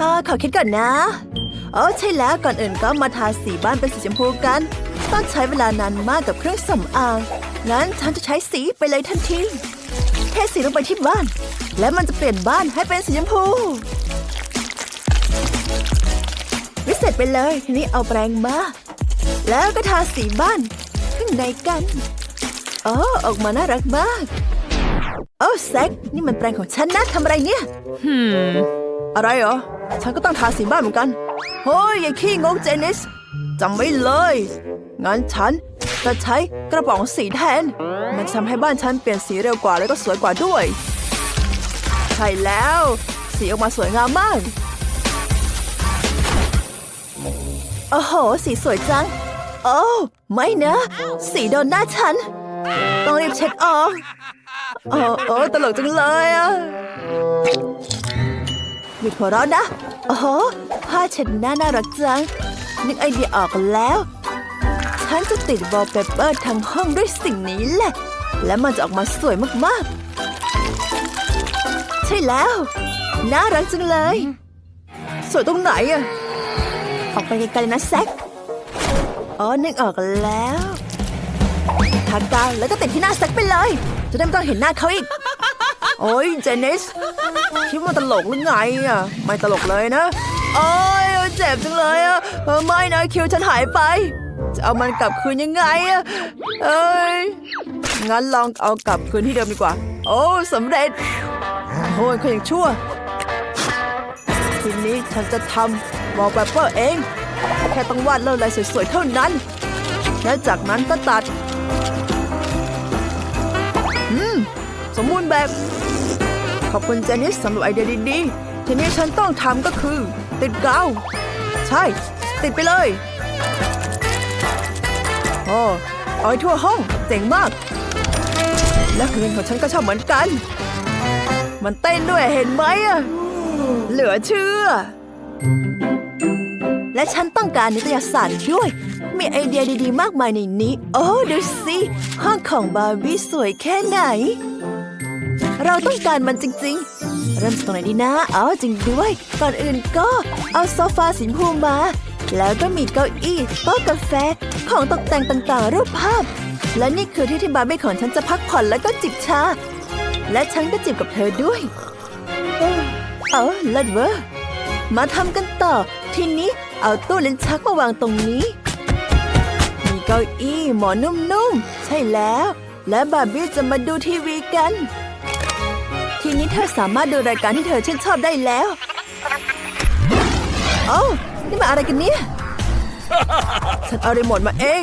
ฮ่าขอคิดก่อนนะโอ้ใช่แล้วก่อนอื่นก็มาทาสีบ้านเป็นสีชมพูกัน ต้องใช้เวลานานมากกับเครื่องสำอางงั้นฉันจะใช้สีไปเลยทันทีเทสีลงไปที่บ้าน และมันจะเปลี่ยนบ้านให้เป็นสีชมพูวิเศษไปเลยทีนี้เอาแปรงมา แล้วก็ทาสีบ้านข้างในกันโอ้ออกมาน่ารักมากโอ้แซกนี่มันแปรงของฉันนะทำอะไรเนี่ย Hmm. อะไรเหรอ ฉันก็ต้องทาสีบ้านเหมือนกัน เฮ้ยอย่าขี้งกเจนิสจำไว้เลย งั้นฉันจะใช้กระป๋องสีแทน มันทำให้บ้านฉันเปลี่ยนสีเร็วกว่าแล้วก็สวยกว่าด้วย ใช่แล้ว สีออกมาสวยงามมากโอ้โห สีสวยจัง โอ้ไม่นะ สีโดนหน้าฉัน ต้องรีบเช็ดออกโอ้โอ้ตลกจังเลยอะ หยุดหัวเราะนะ โอ้โหผ้าเช็ดหน้าน่ารักจัง นึกไอเดียออกแล้ว ฉันจะติดวอลเปเปอร์ทั้งห้องด้วยสิ่งนี้แหละ และมันจะออกมาสวยมากๆ ใช่แล้ว น่ารักจังเลย สวยตรงไหนอะออกไปไกลๆนะแซคอ๋อ นึกออกแล้วทากาวแล้วก็ติดที่หน้าแซคไปเลย จะได้ไม่ต้องเห็นหน้าเขาอีก โอ้ยเจนิสคิดว่าตลกหรือไงอะไม่ตลกเลยนะโอ้ยเจ็บจังเลยอะไม่นะคิวฉันหายไป จะเอามันกลับคืนยังไงอะเอ้ยงั้นลองเอากลับคืนที่เดิมดีกว่า โอ้สำเร็จโอ้ยเขายังชั่ว ทีนี้ฉันจะทำวอลเปเปอร์เอง แค่ต้องวาดเล่าลายสวยๆเท่านั้น และจากนั้นก็ตัด สมบูรณ์แบบ ขอบคุณเจนิสสำหรับไอเดียดีๆ ทีนี้ฉันต้องทำก็คือ ติดกาว ใช่ ติดไปเลยโอ้เอาให้ทั่วห้องเจ๋งมาก และเงินของฉันก็ชอบเหมือนกัน มันเต้นด้วยเห็นไหมอะเหลือเชื่อ และฉันต้องการนิตยสารด้วย มีไอเดียดีๆ มากมายในนี้ โอ้ ดูสิ ห้องของบาร์บี้สวยแค่ไหน เราต้องการมันจริง ๆ เริ่มจากตรงไหนดีนะอ๋อจริงด้วย ก่อนอื่นก็เอาโซฟาสีชมพูมา แล้วก็มีเก้าอี้โต๊ะกาแฟ ของตกแต่งต่างๆ รูปภาพ และนี่คือที่ที่บาร์บี้ของฉันจะพักผ่อนแล้วก็จิบชา และฉันก็จิบกับเธอด้วย เออเออเลิศเวอร์มาทำกันต่อ ทีนี้เอาตู้ลิ้นชักมาวางตรงนี้ มีเก้าอี้หมอนนุ่มๆ ใช่แล้ว และบาร์บี้จะมาดูทีวีกัน ทีนี้เธอสามารถดูรายการที่เธอชื่นชอบได้แล้วโอ้านี่มาอะไรกันเนี่ย ฉันเอารีโมทมาเอง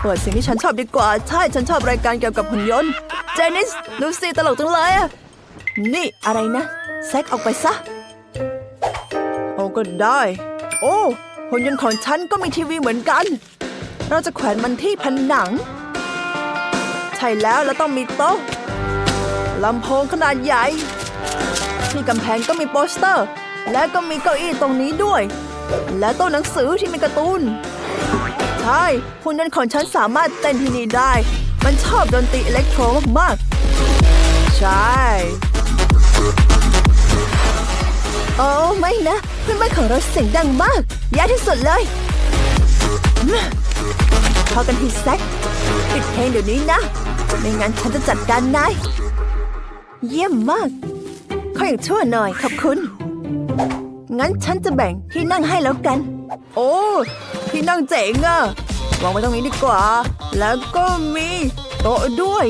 เปิดสิ่งที่ฉันชอบดีกว่า ใช่ ฉันชอบรายการเกี่ยวกับหุ่นยนต์ เจนิสดูสิตลกจังเลยอะนี่อะไรนะแซกออกไปซะ โอ้ก็ได้ โอ้หุ่นยนต์ของฉันก็มีทีวีเหมือนกัน เราจะแขวนมันที่ผนัง ใช่แล้วแล้วต้องมีโต๊ะ ลำโพงขนาดใหญ่ ที่กำแพงก็มีโปสเตอร์ และก็มีเก้าอี้ตรงนี้ด้วย และโต๊ะหนังสือที่มีการ์ตูนใช่หุ่นยนต์ของฉันสามารถเต้นที่นี่ได้ มันชอบดนตรีอิเล็กโทรมากๆ ใช่ โอ้ไม่นะ เพื่อนบ้านของเราเสียงดังมากแย่ที่สุดเลยพอกันทีแซกปิดเพลงเดี๋ยวนี้นะ ไม่งั้นฉันจะจัดการนาย เยี่ยมมากขออย่างชั่วหน่อยขอบคุณ งั้นฉันจะแบ่งที่นั่งให้แล้วกัน โอ้ที่นั่งเจ๋งอะวางไว้ตรงนี้ดีกว่า แล้วก็มีโต๊ะด้วย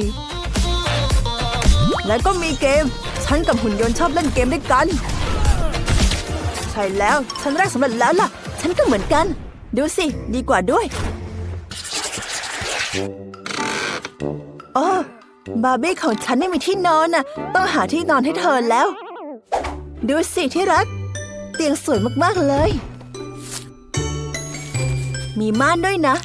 แล้วก็มีเกม ฉันกับหุ่นยนต์ชอบเล่นเกมด้วยกัน ใช่แล้วฉันแรกสำเร็จแล้วล่ะ ฉันก็เหมือนกัน ดูสิ ดีกว่าด้วย บาร์บี้ของฉันไม่มีที่นอนน่ะ ต้องหาที่นอนให้เธอแล้ว ดูสิที่รัก เตียงสวยมากๆเลย มีม่านด้วยนะ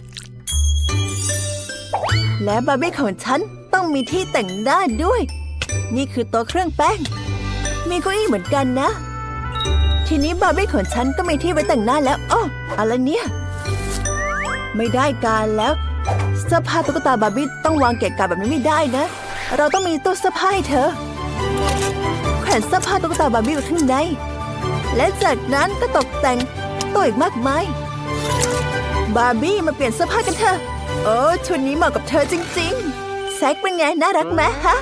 และบาร์บี้ของฉันต้องมีที่แต่งหน้าด้วย นี่คือโต๊ะเครื่องแป้ง มีเก้าอี้เหมือนกันนะ ทีนี้บาร์บี้ของฉันก็มีที่ไว้แต่งหน้าแล้วอ้ออะไรเนี่ย ไม่ได้การแล้ว เสื้อผ้าตุ๊กตาบาร์บี้ต้องวางเกะกะแบบนี้ไม่ได้นะ เราต้องมีตู้เสื้อผ้าให้เธอแขวนเสื้อผ้าตุ๊กตาบาร์บี้ไว้ข้างใน และจากนั้นก็ตกแต่งตัวอีกมากมาย บาร์บี้มาเปลี่ยนเสื้อผ้ากันเถอะโอ้ชุดนี้เหมาะกับเธอจริง ๆ แซกเป็นไงน่ารักไหมฮะ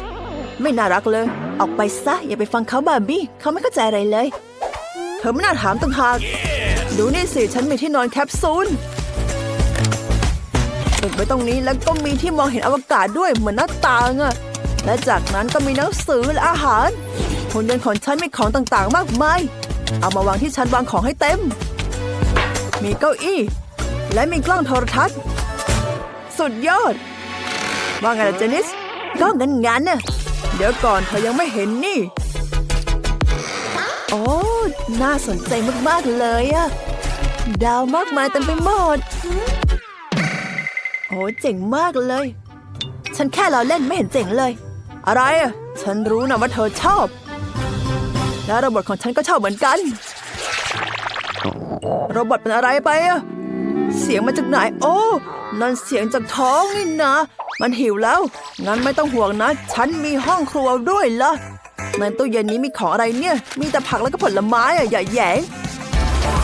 ไม่น่ารักเลย ออกไปซะอย่าไปฟังเขาบาร์บี้เขาไม่เข้าใจอะไรเลย เธอไม่น่าถามต่างหาก ดูนี่สิฉันมีที่นอนแคปซูล ติดไว้ตรงนี้แล้วก็มีที่มองเห็นอวกาศด้วยเหมือนหน้าต่างอะและจากนั้นก็มีหนังสือและอาหารหุ่นยนต์ของฉันมีของต่างๆ มากมาย เอามาวางที่ฉันวางของให้เต็ม มีเก้าอี้ และมีกล้องโทรทัศน์ สุดยอด ว่าไงล่ะเจนิสก็งั้นงั้นๆน่ะเดี๋ยวก่อนเธอยังไม่เห็นนี่ โอ้ น่าสนใจมากๆเลยอะดาวมากมายเต็มไปหมด โอ้เจ๋งมากเลย ฉันแค่เราเล่นไม่เห็นเจ๋งเลย อะไรอะฉันรู้นะว่าเธอชอบ และระบบของฉันก็ชอบเหมือนกัน โรบอทเป็นอะไรไปอะเสียงมาจากไหน โอ้นั่นเสียงจากท้องนี่นะ มันหิวแล้ว งั้นไม่ต้องห่วงนะ ฉันมีห้องครัวด้วยละในตู้เย็นนี้มีของอะไรเนี่ย มีแต่ผักแล้วก็ผลไม้อะอย่าแยง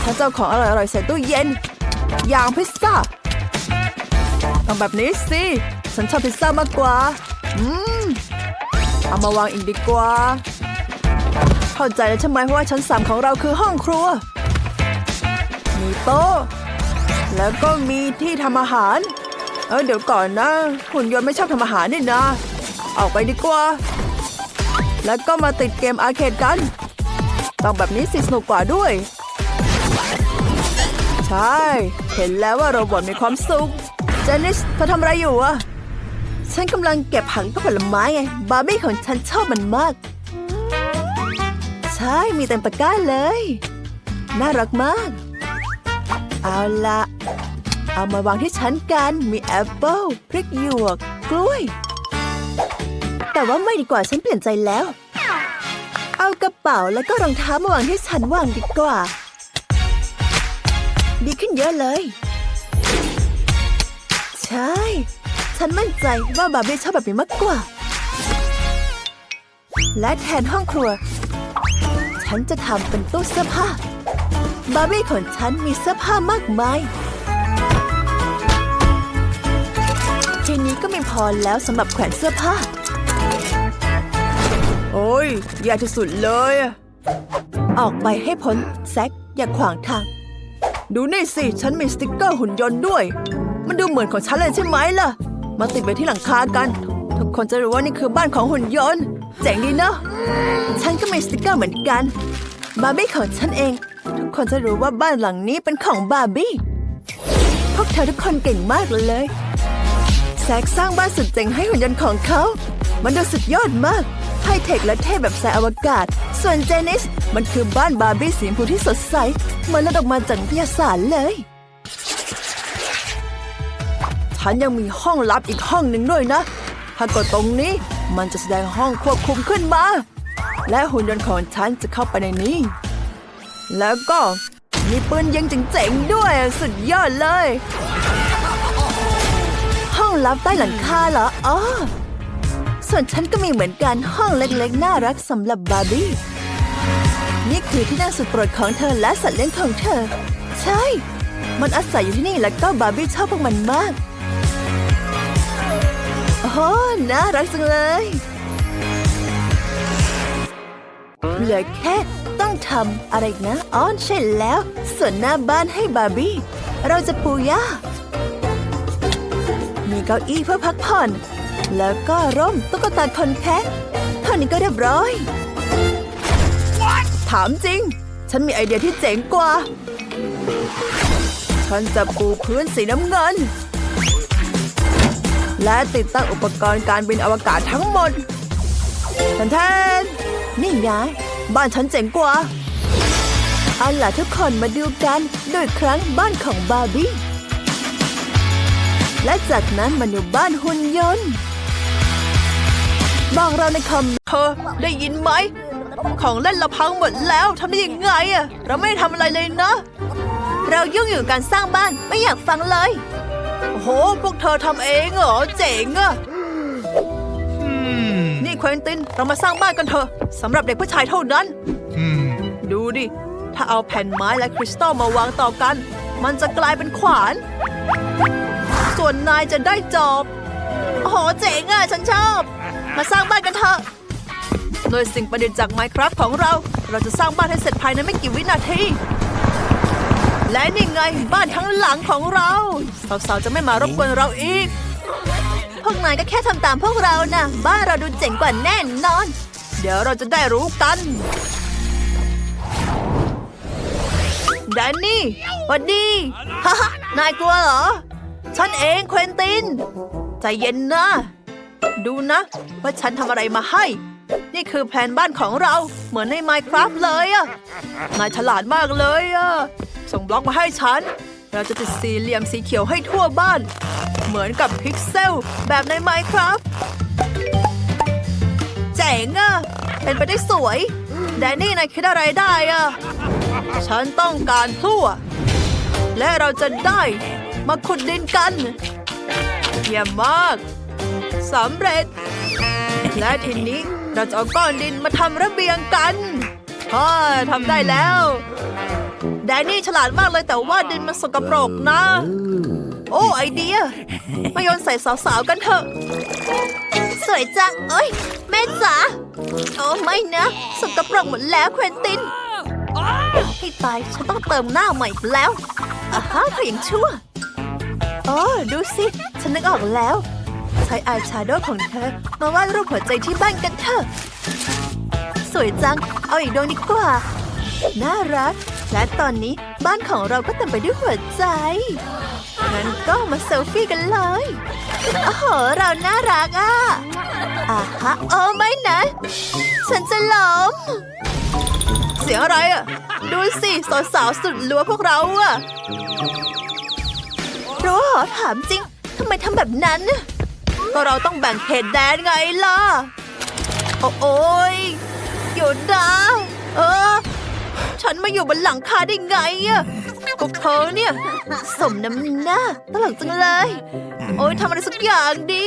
ฉันจะเอาของอร่อยๆใส่ตู้เย็น อย่างพิซซ่า ทำแบบนี้สิ ฉันชอบพิซซ่ามากกว่า อืม เอามาวางอีกดีกว่า เข้าใจแล้วใช่ไหมเพราะว่าชั้นสามของเราคือห้องครัว มีโต๊ะ แล้วก็มีที่ทำอาหาร เออเดี๋ยวก่อนนะ หุ่นยนต์ไม่ชอบทำอาหารนี่นะ ออกไปดีกว่า แล้วก็มาติดเกมอาร์เคดกัน ต้องแบบนี้สิสนุกกว่าด้วย ใช่ เห็นแล้วว่าโรบอทมีความสุข เจนิสเธอทำอะไรอยู่อะฉันกำลังเก็บผักกับผลไม้ไง บาร์บี้ของฉันชอบมันมาก ใช่มีเต็มตะกร้าเลย น่ารักมาก เอาละเอามาวางที่ชั้นกันมีแอปเปิลพริกหยวก กล้วย แต่ว่าไม่ดีกว่าฉันเปลี่ยนใจแล้ว เอากระเป๋าแล้วก็รองเท้ามาวางที่ชั้นวางดีกว่า ดีขึ้นเยอะเลย ใช่ ฉันมั่นใจว่าบาร์บี้ชอบแบบนี้มากกว่า และแทนห้องครัว ฉันจะทำเป็นตู้เสื้อผ้า บาร์บี้ของฉันมีเสื้อผ้ามากมาย ทีนี้ก็มีพอแล้วสำหรับแขวนเสื้อผ้า โอ้ยอยากที่สุดเลยอะออกไปให้พ้นแซกอย่าขวางทาง ดูนี่สิ ฉันมีสติกเกอร์หุ่นยนต์ด้วย มันดูเหมือนของฉันเลยใช่ไหมล่ะ มาติดไว้ที่หลังคากัน ทุกคนจะรู้ว่านี่คือบ้านของหุ่นยนต์ เจ๋งดีเนอะฉันก็มีสติกเกอร์เหมือนกัน บาร์บี้ของฉันเอง ทุกคนจะรู้ว่าบ้านหลังนี้เป็นของบาร์บี้ พวกเธอทุกคนเก่งมากเลยแซกสร้างบ้านสุดเจ๋งให้หุ่นยนต์ของเขา มันดูสุดยอดมากไฮเทคและเท่แบบสายอวกาศ ส่วนเจนิส มันคือบ้านบาร์บี้สีชมพูที่สดใส เหมือนเลือดออกมาจากนิตยสารเลย ฉันยังมีห้องลับอีกห้องหนึ่งด้วยนะถ้ากดตรงนี้มันจะแสดงห้องควบคุมขึ้นมา และหุ่นยนต์ของฉันจะเข้าไปในนี้ แล้วก็มีปืนยิงเจ๋งๆด้วยสุดยอดเลย ห้องลับใต้หลังคาเหรออ๋อส่วนฉันก็มีเหมือนกันห้องเล็กๆ น่ารักสำหรับบาร์บี้นี่คือที่นั่งสุดโปรดของเธอและสัตว์เลี้ยงของเธอ ใช่ มันอาศัยอยู่ที่นี่แล้วก็บาร์บี้ชอบพวกมันมาก โอ้โหน่ารักจังเลย เหลือแค่ต้องทำอะไรนะอ๋อใช่แล้ว ส่วนหน้าบ้านให้บาร์บี้ เราจะปูย่ามีเก้าอี้เพื่อพักผ่อน แล้วก็ร่มตุ๊กตาคนแคะเท่านี้ก็เรียบร้อยถามจริง ฉันมีไอเดียที่เจ๋งกว่า ฉันจะปูพื้นสีน้ำเงิน และติดตั้งอุปกรณ์การบินอวกาศทั้งหมดแทนทนนี่ไงบ้านฉันเจ๋งกว่า เอาล่ะทุกคนมาดูกัน โดยครั้งบ้านของบาร์บี้ และจากนั้นมาดูบ้านหุ่นยนต์ บอกเราในคอมเธอได้ยินไหม ของเล่นเราพังหมดแล้วทำได้ยังไงอะเราไม่ได้ทำอะไรเลยนะ เรายุ่งอยู่การสร้างบ้านไม่อยากฟังเลย โอ้โห พวกเธอทำเองเหรอ เจ๋งอะนี่เควินติน เรามาสร้างบ้านกันเถอะสำหรับเด็กผู้ชายเท่านั้น Hmm. ดูดิ ถ้าเอาแผ่นไม้และคริสตัลมาวางต่อกัน มันจะกลายเป็นขวาน ส่วนนายจะได้จอบโอ้โหเจ๋งอะฉันชอบ มาสร้างบ้านกันเถอะโดยสิ่งประดิษฐ์จาก Minecraft ของเรา เราจะสร้างบ้านให้เสร็จภายในไม่กี่วินาที และนี่ไงบ้านทั้งหลังของเราสาวๆจะไม่มารบกวนเราอีก พวกนายก็แค่ทำตามพวกเรานะบ้านเราดูเจ๋งกว่าแน่นอน เดี๋ยวเราจะได้รู้กันแดนนี่หวัดดีฮ่าฮ่านายกลัวเหรอ ฉันเองเควินติน ใจเย็นนะ ดูนะ ว่าฉันทำอะไรมาให้ นี่คือแผนบ้านของเรา เหมือนใน Minecraft เลยอะนายฉลาดมากเลยอะ ส่งบล็อกมาให้ฉัน เราจะติดสี่เหลี่ยมสีเขียวให้ทั่วบ้าน เหมือนกับพิกเซลแบบใน Minecraft เจ๋งอะเป็นไปได้สวย แดนนี่นายคิดอะไรได้อะฉันต้องการพลั่ว และเราจะได้มาขุดดินกัน เยี่ยมมากสำเร็จ และทีนี้เราจะเอาก้อนดินมาทำระเบียงกันฮ่าทำได้แล้ว แดนนี่ฉลาดมากเลยแต่ว่าดินมันสกปรกนะ โอ้ไอเดีย มาโยนใส่สาวๆกันเถอะ สวยจัง เอ้ย แม่จ๋าโอ้ไม่นะ สกปรกหมดแล้วเควินตินให้ตายฉันต้องเติมหน้าใหม่อีกแล้วอ่าฮะเธอยังชั่วโอ้ดูสิ ฉันนึกออกแล้ว ใช้อายแชโดว์ของเธอ มาวาดรูปหัวใจที่บ้านกันเถอะ สวยจัง เอาอีกดวงดีกว่า น่ารัก และตอนนี้บ้านของเราก็เต็มไปด้วยหัวใจ งั้นก็มาเซลฟี่กันเลย โอ้โห เราน่ารักอะอ่าฮะโอ้ไม่นะ ฉันจะล้ม เสียงอะไรอะ ดูสิสาวๆสุดลัวพวกเราอะ รู้หรอถามจริง ทำไมทำแบบนั้นน่ะก็เราต้องแบ่งเขตแดนไงล่ะ โอ้ยหยุดนะเออ ฉันมาอยู่บนหลังคาได้ไงอะพวกเธอเนี่ย สมน้ำหน้าตลกจังเลย โอ้ยทำอะไรสักอย่างดี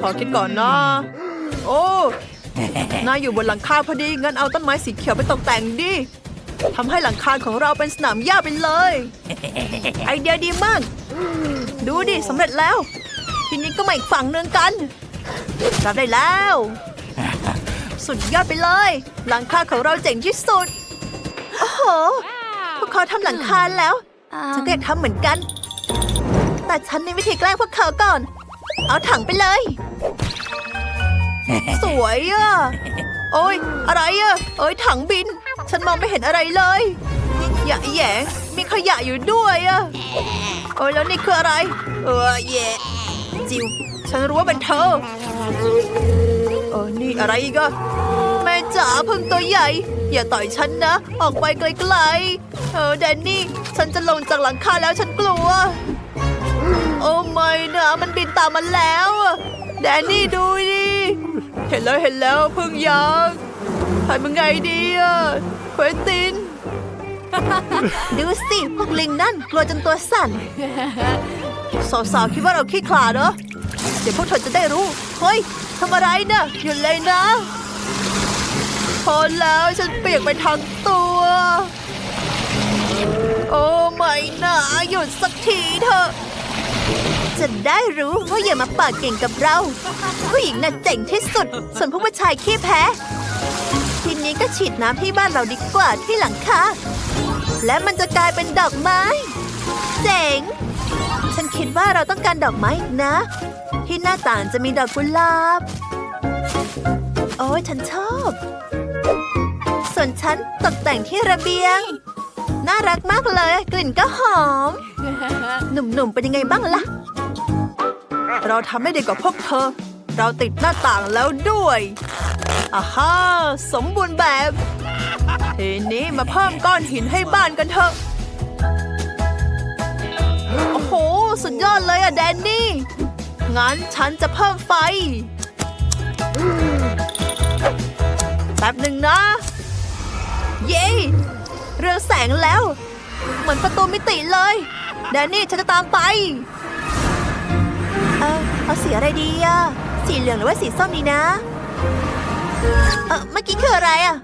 ขอคิดก่อนนะโอ้นายอยู่บนหลังคาพอดีงั้นเอาต้นไม้สีเขียวไปตกแต่งดิทำให้หลังคาของเราเป็นสนามหญ้าไปเลย ไอเดียดีมาก ดูดิสำเร็จแล้ว ทีนี้ก็มาอีกฝั่งหนึ่งกันรับได้แล้ว สุดยอดไปเลย หลังคาของเราเจ๋งที่สุด โอ้โห พวกเขาทำหลังคาแล้ว ฉันก็อยากทำเหมือนกัน แต่ฉันมีวิธีแกล้งพวกเขาก่อน เอาถังไปเลย สวยอะโอ้ยอะไรอะโอ้ยถังบิน ฉันมองไม่เห็นอะไรเลยอย่าแหยงมีขยะอยู่ด้วยอะโอ้ยแล้วนี่คืออะไร เออแย่จิว ฉันรู้ว่าเป็นเธอเออนี่อะไรอีกอะแม่ จ๋าพึ่งตัวใหญ่ อย่าต่อยฉันนะ ออกไปไกลๆ เออแดนนี่ ฉันจะลงจากหลังคาแล้วฉันกลัว โอ้ไม่นะ มันบินตามมาแล้วอะแดนนี่ดูดิ เห็นแล้วเห็นแล้วพึ่งยักษ์ทำยังไงดีอะเควินติน ดูสิพวกลิงนั่นกลัวจนตัวสั่น สาวๆคิดว่าเราขี้ขลาดเหรอ เดี๋ยวพวกเธอจะได้รู้ เฮ้ยทำอะไรนะหยุดเลยนะ พอแล้วฉันเปียกไปทั้งตัว โอ้ไม่นะหยุดสักทีเถอะจะได้รู้ว่าอย่ามาปากเก่งกับเรา ผู้หญิงน่ะเจ๋งที่สุด ส่วนพวกผู้ชายขี้แพ้ ทีนี้ก็ฉีดน้ำที่บ้านเราดีกว่าที่หลังคาและมันจะกลายเป็นดอกไม้ เจ๋ง ฉันคิดว่าเราต้องการดอกไม้นะ ที่หน้าต่างจะมีดอกกุหลาบ โอ้ยฉันชอบ ส่วนฉันตกแต่งที่ระเบียง น่ารักมากเลย กลิ่นก็หอม หนุ่มๆ เป็นยังไงบ้างล่ะ เราทำได้ดีกว่าพวกเธอ เราติดหน้าต่างแล้วด้วยอาฮ่าสมบูรณ์แบบ ทีนี้มาเพิ่มก้อนหินให้บ้านกันเถอะ โอ้โห สุดยอดเลยอะแดนนี่ งั้นฉันจะเพิ่มไฟแป๊บหนึ่งนะ เย้เรืองแสงแล้ว เหมือนประตูมิติเลยแดนนี่ฉันจะตามไป เออเอาสีอะไรดีอะสีเหลืองหรือว่าสีส้มดีนะ เออเมื่อกี้คืออะไรอะ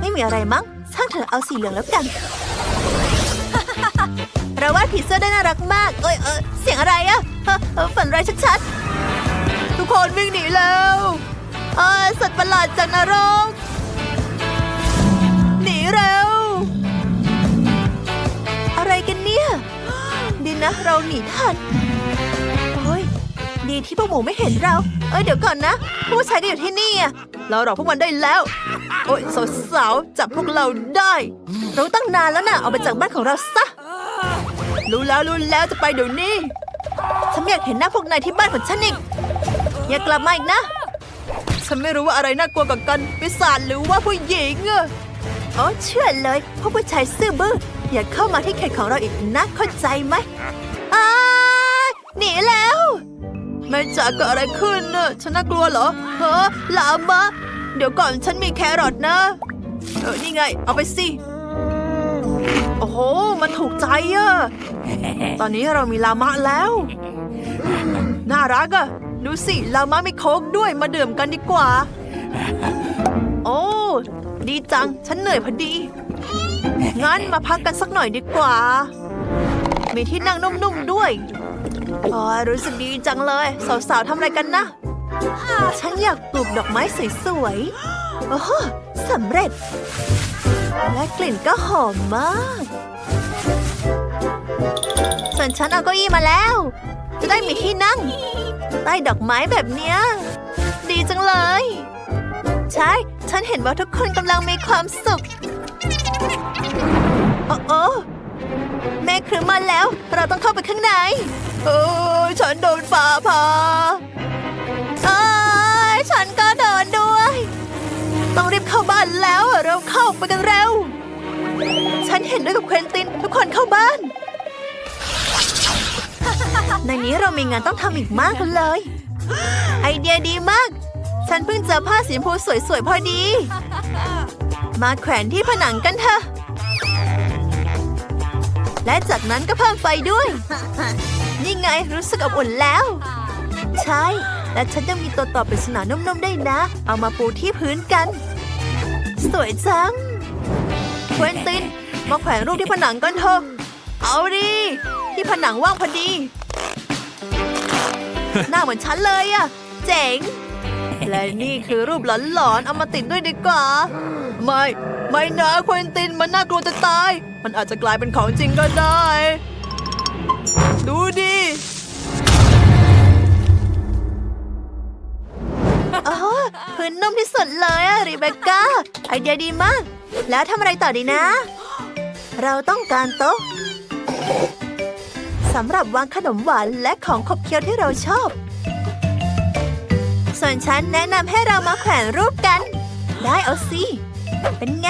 ไม่มีอะไรมั้งช่างเถอะเอาสีเหลืองแล้วกันเราว่าผีเสื้อได้น่ารักมาก เอ้ยเออเสียงอะไรอะฝันไรชัดๆ ทุกคนวิ่งหนีแล้วเออสัตว์ประหลาดจากนรก เร็ว อะไรกันเนี่ย ดีนะเราหนีทันโอ้ยดีที่พวกหมูไม่เห็นเรา เอ้ยเดี๋ยวก่อนนะ ผู้ชายก็อยู่ที่นี่อะเราหลอกพวกมันได้แล้ว โอ้ยสาวๆจับพวกเราได้ เราตั้งนานแล้วนะเอาไปจากบ้านของเราซะรู้แล้วรู้แล้วจะไปเดี๋ยวนี้ฉันไม่อยากเห็นหน้าพวกนายที่บ้านของฉันอีกอย่ากลับมาอีกนะ ฉันไม่รู้ว่าอะไรน่ากลัวกว่ากันปีศาจหรือว่าผู้หญิงอะ โอ๋อเชื่อเลยพวกผู้ชายซื่อบื้ออย่าเข้ามาที่เขตของเราอีกนะเข้าใจไหมอ้าหนีแล้วแม่จ๋าเกิดอะไรขึ้นน่ะฉันน่ากลัวเหรอเฮ้อลามะเดี๋ยวก่อนฉันมีแครอทนะ เออนี่ไง เอาไปสิ โอ้โห มันถูกใจอะตอนนี้เรามีลามะแล้ว น่ารักอะดูสิลามะมีโค้กด้วยมาดื่มกันดีกว่า โอ้ ดีจัง ฉันเหนื่อยพอดี งั้นมาพักกันสักหน่อยดีกว่า มีที่นั่งนุ่มๆด้วยอ๋อรู้สึกดีจังเลย สาวๆทำอะไรกันนะ ฉันอยากปลูกดอกไม้สวยๆ โอ้โหสำเร็จ และกลิ่นก็หอมมาก ส่วนฉันเอาเก้าอี้มาแล้ว จะได้มีที่นั่ง ใต้ดอกไม้แบบเนี้ย ดีจังเลย ใช่ ฉันเห็นว่าทุกคนกำลังมีความสุข โอ้โอแม่ครึ้มมาแล้ว เราต้องเข้าไปข้างใน โอ้ฉันโดนฟ้าผ่าเอ้ยฉันก็โดนด้วย ต้องรีบเข้าบ้านแล้ว เราเข้าไปกันเร็ว ฉันเห็นด้วยกับเควินติน ทุกคนเข้าบ้าน ในนี้เรามีงานต้องทำอีกมากเลย ไอเดียดีมาก ฉันเพิ่งเจอผ้าสีชมพูสวยๆพอดี มาแขวนที่ผนังกันเถอะ และจากนั้นก็เพิ่มไฟด้วย นี่ไงรู้สึกอบอุ่นแล้ว ใช่ และฉันยังมีตัวต่อปริศนานุ่มๆได้นะ เอามาปูที่พื้นกัน สวยจังเควินติน มาแขวนรูปที่ผนังกันเถอะ เอาดิ ที่ผนังว่างพอดี หน้าเหมือนฉันเลยอะเจ๋ง และนี่คือรูปหลอนๆเอามาติดด้วยดีกว่า ไม่ ไม่นะควินตินมันน่ากลัวจะตาย มันอาจจะกลายเป็นของจริงก็ได้ ดูดิโอ้พื้นนุ่มที่สุดเลยอะรีเบคก้า ไอเดียดีมาก แล้วทำอะไรต่อดีนะ เราต้องการโต๊ะสำหรับวางขนมหวานและของขบเคี้ยวที่เราชอบ ส่วนฉันแนะนำให้เรามาแขวนรูปกัน ได้เอาสิ เป็นไง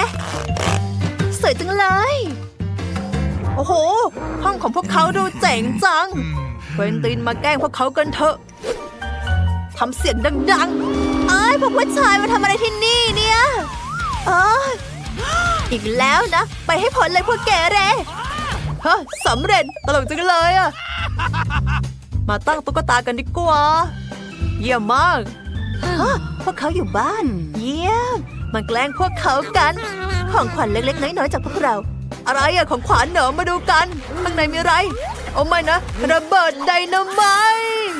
สวยจังเลย โอ้โห ห้องของพวกเขาดูเจ๋งจังเควินตินมาแกล้งพวกเขากันเถอะทำเสียงดังๆ เอ้ยพวกผู้ชายมาทำอะไรที่นี่เนี่ยเอยอีกแล้วนะ ไปให้พ้นเลยพวกแกเรฮะสำเร็จตลกจังเลยอะมาตั้งตุ๊กตากันดีกว่า เยี่ยมมากฮะพวกเขาอยู่บ้าน เยี่ยมมาแกล้งพวกเขากัน ของขวัญเล็กๆ น้อยๆ จากพวกเรา อะไรอะของขวัญเหนอมาดูกัน ข้างในมีอะไร โอ้ไม่นะ ระเบิดไดนาไมต์